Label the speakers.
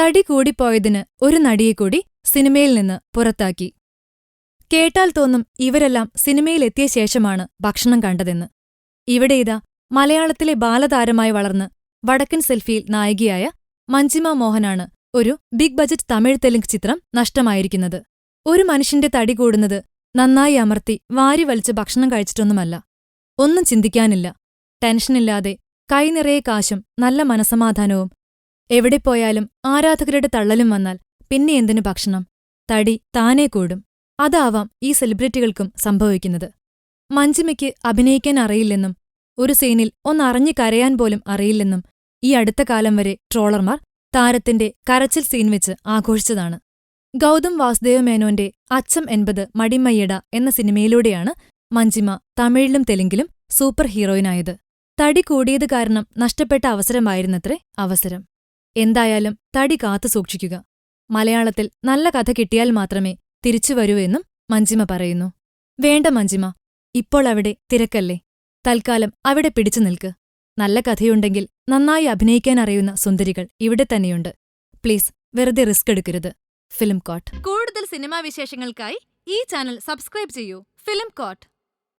Speaker 1: തടി കൂടിപ്പോയതിന് ഒരു നടിയെ കൂടി സിനിമയിൽ നിന്ന് പുറത്താക്കി. കേട്ടാൽ തോന്നും ഇവരെല്ലാം സിനിമയിലെത്തിയ ശേഷമാണ് ഭക്ഷണം കണ്ടതെന്ന്. ഇവിടെ ഇതാ മലയാളത്തിലെ ബാലതാരമായി വളർന്ന് വടക്കൻ സെൽഫിയിൽ നായികയായ മഞ്ജിമ മോഹനാണ് ഒരു ബിഗ് ബജറ്റ് തമിഴ് തെലുങ്ക് ചിത്രം നഷ്ടമായിരിക്കുന്നത്. ഒരു മനുഷ്യന്റെ തടി കൂടുന്നത് നന്നായി അമർത്തി വാരി വലിച്ച് ഭക്ഷണം കഴിച്ചിട്ടൊന്നുമല്ല. ഒന്നും ചിന്തിക്കാനില്ല. ടെൻഷനില്ലാതെ കൈനിറയെ കാശും നല്ല മനസമാധാനവും എവിടെ പോയാലും ആരാധകരുടെ തള്ളലും വന്നാൽ പിന്നെ എന്തിനു ഭക്ഷണം? തടി താനേ കൂടും. അതാവാം ഈ സെലിബ്രിറ്റികൾക്കും സംഭവിക്കുന്നത്. മഞ്ജിമയ്ക്ക് അഭിനയിക്കാൻ അറിയില്ലെന്നും ഒരു സീനിൽ ഒന്നറിഞ്ഞു കരയാൻ പോലും അറിയില്ലെന്നും ഈ അടുത്ത കാലം വരെ ട്രോളർമാർ താരത്തിന്റെ കരച്ചിൽ സീൻ വെച്ച് ആഘോഷിച്ചതാണ്. ഗൗതം വാസുദേവ മേനോന്റെ അച്ഛം എൺപത് മടിമയ്യട എന്ന സിനിമയിലൂടെയാണ് മഞ്ജിമ തമിഴിലും തെലുങ്കിലും സൂപ്പർ ഹീറോയിനായത്. തടി കൂടിയത് കാരണം നഷ്ടപ്പെട്ട അവസരമായിരുന്നത്രേ അവസരം. എന്തായാലും തടി കാത്തു സൂക്ഷിക്കുക. മലയാളത്തിൽ നല്ല കഥ കിട്ടിയാൽ മാത്രമേ തിരിച്ചു വരൂ എന്നും മഞ്ജിമ പറയുന്നു. വേണ്ട മഞ്ജിമ ഇപ്പോൾ അവിടെ തിരക്കല്ലേ? തൽക്കാലം അവിടെ പിടിച്ചു നിൽക്ക്. നല്ല കഥയുണ്ടെങ്കിൽ നന്നായി അഭിനയിക്കാൻ അറിയുന്ന സുന്ദരികൾ ഇവിടെ തന്നെയുണ്ട്. പ്ലീസ് വെറുതെ റിസ്ക് എടുക്കരുത്. Film quote. കൂടുതൽ സിനിമാ വിശേഷങ്ങൾക്കായി ഈ ചാനൽ സബ്സ്ക്രൈബ് ചെയ്യൂ. Film court.